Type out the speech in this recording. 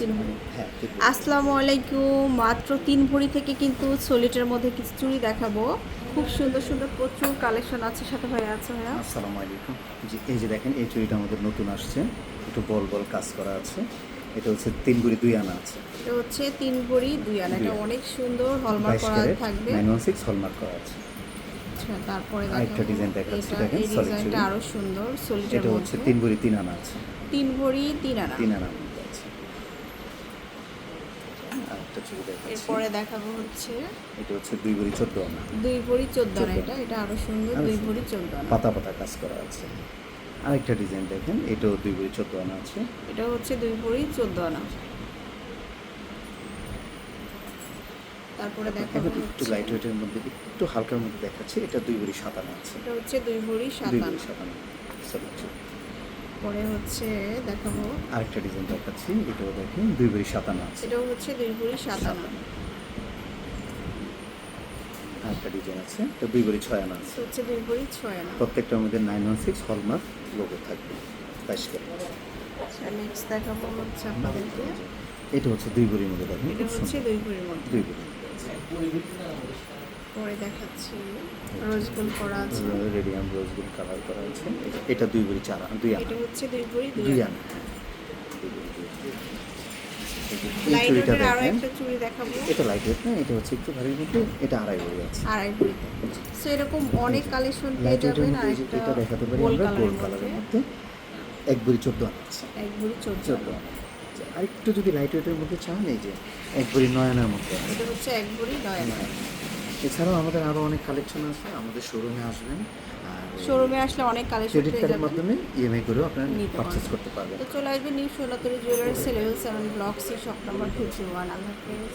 তিন ভরি। হ্যাঁ আসসালামু আলাইকুম। মাত্র তিন ভরি থেকে কিন্তু সোলিটের মধ্যে কিছু চুড়ি দেখাবো। খুব সুন্দর সুন্দর প্রচুর কালেকশন আছে সাথে ভাইয়া আছে ভাইয়া। আসসালামু আলাইকুম। জি এই যে দেখেন এই চুড়িটা আমাদের নতুন আসছে। একটু বল বল কাজ করা আছে। এটা হচ্ছে তিন গুড়ি দুই আনা আছে। এটা হচ্ছে তিন ভরি দুই আনা। এটা অনেক সুন্দর হলমার্ক করা থাকবে। নাইন ওয়ান সিক্স হলমার্ক করা আছে। আচ্ছা তারপরে আরেকটা দেখাচ্ছি, দেখেন, এই ডিজাইনটা। আরও সুন্দর এটা হচ্ছে তিন ভরি তিন আনা আছে। তিন ভরি তিন আনা। তিন আনার আরেকটা চুড়ি দেখাচ্ছি। এরপরে দেখাবো হচ্ছে এটা হচ্ছে দুই গুড়ি চোদ্দ আনা। দুই ভরি চোদ্দ আনা এটা এটা আরও সুন্দর দুই। ভরি চোদ্দ আনা। পাতা পাতা কাজ করা আছে। আরেকটা ডিজাইন দেখেন এটাও দুই গুড়ি চোদ্দ আনা আছে। এটা হচ্ছে দুই ভরি চোদ্দ আনা। তারপরে এখন একটু লাইট ওয়েটের মধ্যে একটু হালকার মধ্যে দেখাচ্ছি এটা দুই গুড়ি সাত আনা আছে। এটা হচ্ছে দুই ভরি সাত আনা। সাত আনা। Sorry, চুড়ি। পরে হচ্ছে দেখাবো। আরেকটা ডিজাইন দেখাচ্ছি এটাও দেখেন দুই ভরি সাত আনা আছে। এটাও হচ্ছে দুই ভরি সাত সাত আনা আনা। আরেকটা ডিজাইন আছে তো দুই ভরি ছয় আনা আছে হচ্ছে দুই ভরি ছয় আনা প্রত্যেকটার মধ্যে nine one six hallmark logo থাকবে। বাইশ ক্যারেট নেক্সট দেখাবো হচ্ছে আপনাদেরকে। এটা হচ্ছে দুই ভরির মধ্যে দেখেন এটা হচ্ছে দুই ভরির মধ্যে। দুই ভরি পরে দেখাচ্ছি। রোজ গোল করা আছে। রেডিয়াম রোজ গোল্ড কালার করা আছে। এটা- দুই ভরি চার দুই আনা। এটা হচ্ছে দুই ভরি দুই আনা। হ্যাঁ। আরও একটা চুড়ি দেখাবো। এটা না এটা হচ্ছে একটু এটা আড়াই ভরি আছে। আড়াই সো এরকম অনেক কালেকশন পেয়ে লাইট ওয়েটের যাবেন মধ্যে আর একটা এটা দেখাতে পারি আমরা গোল্ড কালারের কালারের মধ্যে। মধ্যে। এক আনা আছে। এক আনা। আচ্ছা, আরেকটু যদি লাইট ওয়েটের মধ্যে চান এই যে এক ভরি নয় আনার মধ্যে এটা হচ্ছে এক এছাড়াও আমাদের আরও অনেক কালেকশন আছে আমাদের শোরুমে আসবেন শোরুমে আসলে অনেক কালেকশন ক্রেডিট কার্ডের মাধ্যমে ইএমআই করেও আপনারা পারচেজ করতে পারবেন। তো চলে আসবেন new Sonatori jewellers সেলেভেল seven block C shop number fifty one আল্লাহ হাফেজ।